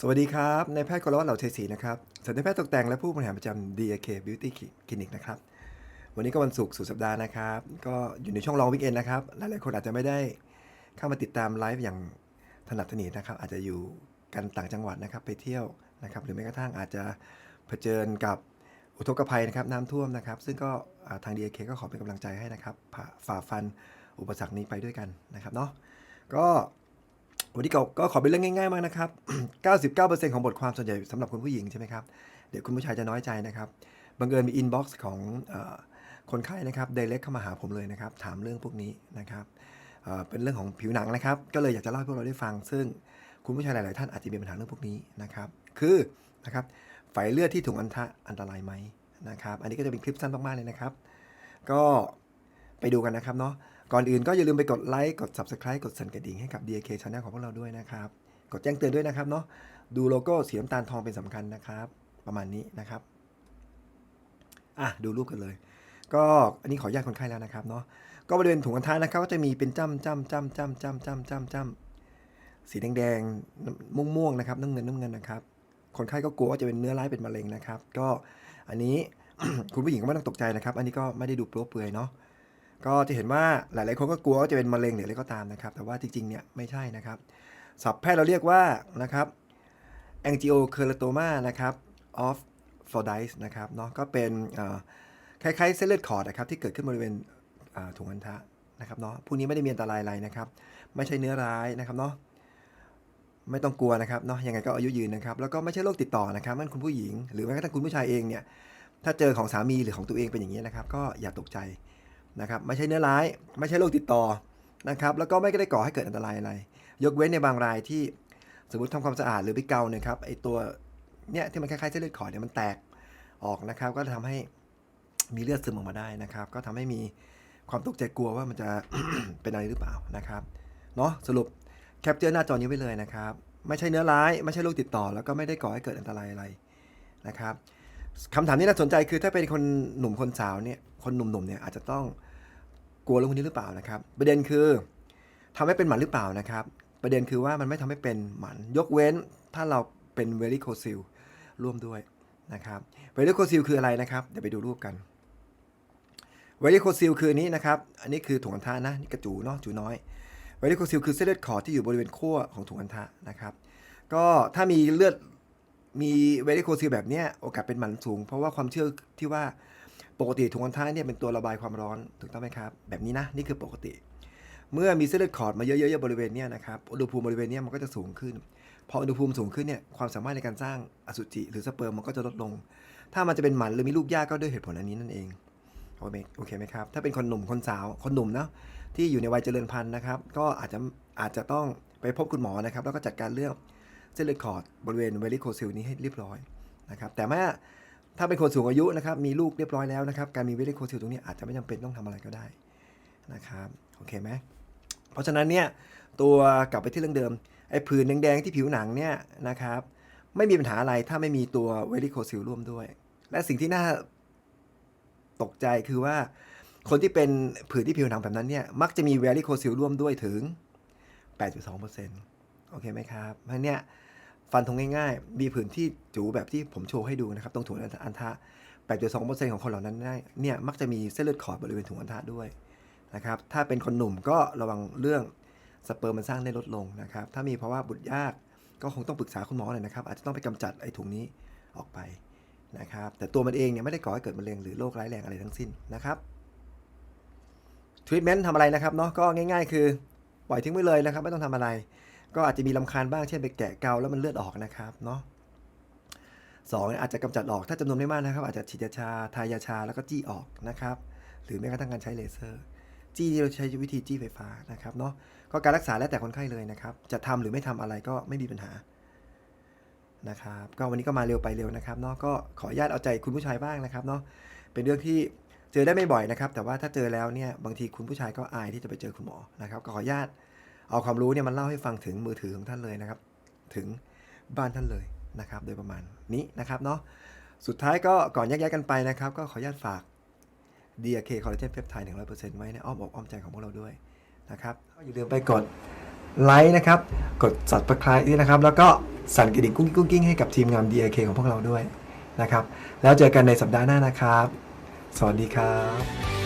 สวัสดีครับ นายแพทย์กรวัตเหล่าเทศรีนะครับสัตวแพทย์ตกแต่งและผู้บริหารประจำ DAK Beauty Clinic นะครับ วันนี้ก็วันศุกร์สุดสัปดาห์นะครับ ก็อยู่ในช่วงลองวิกเอนนะครับ หลายๆคนอาจจะไม่ได้เข้ามาติดตามไลฟ์อย่างถนัดถนีนะครับ อาจจะอยู่กันต่างจังหวัดนะครับ ไปเที่ยวนะครับ หรือแม้กระทั่งอาจจะเผชิญกับอุทกภัยนะครับน้ำท่วมนะครับ ซึ่งก็ทาง DAK ก็ขอเป็นกำลังใจให้นะครับ ฝ่าฟันอุปสรรคนี้ไปด้วยกันนะครับเนาะ ก็ วันนี้ก็ก็ขอเป็นเรื่องง่ายๆมากนะครับ 99%ของบทความส่วนใหญ่สำหรับคุณผู้หญิงใช่ไหมครับ เดี๋ยวคุณผู้ชายจะน้อยใจนะครับ บังเอิญมีอินบ็อกซ์ของอคนไข้นะครับเดเล็กเข้ามาหาผมเลยนะครับ ถามเรื่องพวกนี้นะครับเเป็นเรื่องของผิวหนังนะครับ ก็เลยอยากจะเล่าให้พวกเราได้ฟัง ซึ่งคุณผู้ชายหลายๆท่านอาจจะมีปัญหาเรื่องพวกนี้นะครับ คือนะครับไฝเลือดที่ถุงอันทะอันตรายไหมนะครับ อันนี้ก็จะเป็นคลิปสั้นมากๆเลยนะครับ ก็ไปดูกันนะครับเนาะ ก่อนอื่นก็อย่าลืมไปกดไลค์ กด Subscribe กดสั่นกระดิ่งให้กับ DAK Channel ของพวกเราด้วยนะครับ กดแจ้งเตือนด้วยนะครับเนาะ ดูโลโก้สีน้ำตาลทองเป็นสำคัญนะครับ ประมาณนี้นะครับ อะ ดูรูปกันเลย ก็อันนี้ขออนุญาตคนไข้แล้วนะครับเนาะ ก็บริเวณถุงอันทะนะครับก็จะมีเป็นจ้ำจ้ำจ้ำจ้ำจ้ำจ้ำจ้ำจ้ำสีแดงๆม่วงม่วงนะครับน้ำเงินน้ำเงินนะครับ คนไข้ก็กลัวว่าจะเป็นเนื้อร้ายเป็นมะเร็งนะครับ ก็อันนี้คุณผู้หญิงก็ไม่ต้องตกใจนะครับ อันนี้ก็ไม่ได้ดูโป๊เปลือยเนาะ ก็จะเห็นว่าหลาย ๆ คนก็กลัวว่าจะเป็นมะเร็งหรืออะไรก็ตามนะครับ แต่ว่าจริง ๆ เนี่ยไม่ใช่นะครับศัพท์แพทย์เราเรียกว่านะครับ angiokeratoma นะครับ of Fordyce นะครับเนาะก็เป็นคล้าย ๆ เส้นเลือดขอดนะครับที่เกิดขึ้นบริเวณถุงอันทะนะครับเนาะพวกนี้ไม่ได้มีอันตรายอะไรนะครับ ไม่ใช่เนื้อร้ายนะครับเนาะไม่ต้องกลัวนะครับเนาะยังไงก็อายุยืนนะครับ แล้วก็ไม่ใช่โรคติดต่อนะครับนั่นคุณผู้หญิง หรือแม้กระทั่งคุณผู้ชายเองเนี่ยถ้าเจอของสามีหรือของตัวเองเป็นอย่างนี้นะครับ ก็อย่าตกใจ นะครับไม่ใช่เนื้อร้าย ไม่ใช่โรคติดต่อนะครับแล้วก็ไม่ได้ก่อให้เกิดอันตรายอะไร ยกเว้นในบางรายที่สมมติทำความสะอาดหรือไปเกาเนี่ยครับไอตัวเนี่ยที่มันคล้ายๆเส้นเลือดขอดเนี่ยมันแตกออกนะครับ ก็ทำให้มีเลือดซึมออกมาได้นะครับ ก็ทำให้มีความตกใจกลัวว่ามันจะเป็นอะไรหรือเปล่านะครับเนาะสรุปแคปเจอร์หน้าจอนี้ไว้เลยนะครับ ไม่ใช่เนื้อร้าย ไม่ใช่โรคติดต่อ แล้วก็ไม่ได้ก่อให้เกิดอันตรายอะไรนะครับ คำถามที่น่าสนใจคือถ้าเป็นคนหนุ่มคนสาวเนี่ยคนหนุ่มๆเนี่ยอาจจะต้องกลัวเรื่องพวกนี้หรือเปล่านะครับ ประเด็นคือทำให้เป็นหมันหรือเปล่านะครับ ประเด็นคือว่ามันไม่ทำให้เป็นหมัน ยกเว้นถ้าเราเป็นเวลิโคซิลร่วมด้วยนะครับเวลิโคซิลคืออะไรนะครับ เดี๋ยวไปดูรูปกันเวลิโคซิลคือนนี้นะครับ อันนี้คือถุงอันทะนะนี่กระจูเนาะจูน้อยเวลิโคซิลคือเส้นเลือดขอดที่อยู่บริเวณขั้วของถุงอันทะนะครับ ก็ถ้ามีเลือด มีเวลิโคซิลแบบเนี้ยโอกาสเป็นหมันสูง เพราะว่าความเชื่อที่ว่าปกติถุงอันทะเนี่ยเป็นตัวระบายความร้อนถูกต้องไหมครับ แบบนี้นะนี่คือปกติ เมื่อมีเส้นเลือดขอดมาเยอะๆบริเวณเนี้ยนะครับอุณหภูมิบริเวณเนี้ยมันก็จะสูงขึ้น พออุณหภูมิสูงขึ้นเนี่ยความสามารถในการสร้างอสุจิหรือสเปิร์มมันก็จะลดลง ถ้ามันจะเป็นหมันหรือมีลูกยากก็ด้วยเหตุผลอันนี้นั่นเองโอเคโอเคไหมครับถ้าเป็นคนหนุ่มคนสาวคนหนุ่มเนาะที่อยู่ในวัยเจริญพันธุ์นะครับ ก็อาจจะอาจจะต้องไปพบคุณหมอนะครับ แล้วก็จัดการเรื่อง เส้นเลือดขอดบริเวณเวลิโคซิลนี้ให้เรียบร้อยนะครับแต่ว่าถ้าเป็นคนสูงอายุนะครับมีลูกเรียบร้อยแล้วนะครับการมีเวลิโคซิลตรงนี้อาจจะไม่จำเป็นต้องทำอะไรก็ได้นะครับโอเคไหมเพราะฉะนั้นเนี่ยตัวกลับไปที่เรื่องเดิมไอ้ผื่นแดงๆที่ผิวหนังเนี่ยนะครับไม่มีปัญหาอะไรถ้าไม่มีตัวเวลิโคซิลร่วมด้วย และสิ่งที่น่าตกใจคือว่าคนที่เป็นผื่นที่ผิวหนังแบบนั้นเนี่ยมักจะมีเวลิโคซิลร่วมด้วยถึง 8.2%โอเคไหมครับเพราะเนี่ย ฟันธงง่ายๆ มีผื่นที่จูแบบที่ผมโชว์ให้ดูนะครับ ตรงถุงอันทะ8.2%ของคนเหล่านั้นเนี่ยมักจะมีเส้นเลือดขอดบริเวณถุงอันทะด้วยนะครับ ถ้าเป็นคนหนุ่มก็ระวังเรื่องสเปิร์มมันสร้างได้ลดลงนะครับ ถ้ามีภาวะบุตรยากก็คงต้องปรึกษาคุณหมอหน่อยนะครับ อาจจะต้องไปกำจัดไอ้ถุงนี้ออกไปนะครับ แต่ตัวมันเองเนี่ยไม่ได้ก่อให้เกิดมะเร็งหรือโรคร้ายแรงอะไรทั้งสิ้นนะครับทรีทเมนต์ทำอะไรนะครับเนาะก็ง่าย ๆ คือปล่อยทิ้งไว้เลยนะครับ ไม่ต้องทำอะไร ก็อาจจะมีลำคาญบ้างเช่นไปแกะเกาแล้วมันเลือดออกนะครับเนาะสองอาจจะกำจัดออกถ้าจำนวนไม่มากนะครับ อาจจะฉีดยาชาทายาชาแล้วก็จี้ออกนะครับ หรือแม้กระทั่งการใช้เลเซอร์ จี้ที่เราใช้วิธีจี้ไฟฟ้านะครับเนาะก็การรักษาแล้วแต่คนไข้เลยนะครับ จะทำหรือไม่ทำอะไรก็ไม่มีปัญหานะครับก็วันนี้ก็มาเร็วไปเร็วนะครับเนาะก็ขออนุญาตเอาใจคุณผู้ชายบ้างนะครับเนาะเป็นเรื่องที่เจอได้ไม่บ่อยนะครับ แต่ว่าถ้าเจอแล้วเนี่ยบางทีคุณผู้ชายก็อายที่จะไปเจอคุณหมอนะครับ ก็ขออนุญาต เอาความรู้เนี่ยมันเล่าให้ฟังถึงมือถือของท่านเลยนะครับ ถึงบ้านท่านเลยนะครับ โดยประมาณนี้นะครับเนาะสุดท้ายก็ก่อนแยกย้ายกันไปนะครับ ก็ขออนุญาตฝาก DRK คอลลาเจนเพปไทด์100%ไว้ในอ้อมอกอ้อมใจของพวกเราด้วยนะครับก็อย่าลืมไปกดไลค์นะครับ กด subscribe ด้วยนะครับ แล้วก็สั่นกระดิ่งกุ้งกุ้งกิ้งให้กับทีมงาน DAK ของพวกเราด้วยนะครับ แล้วเจอกันในสัปดาห์หน้านะครับ สวัสดีครับ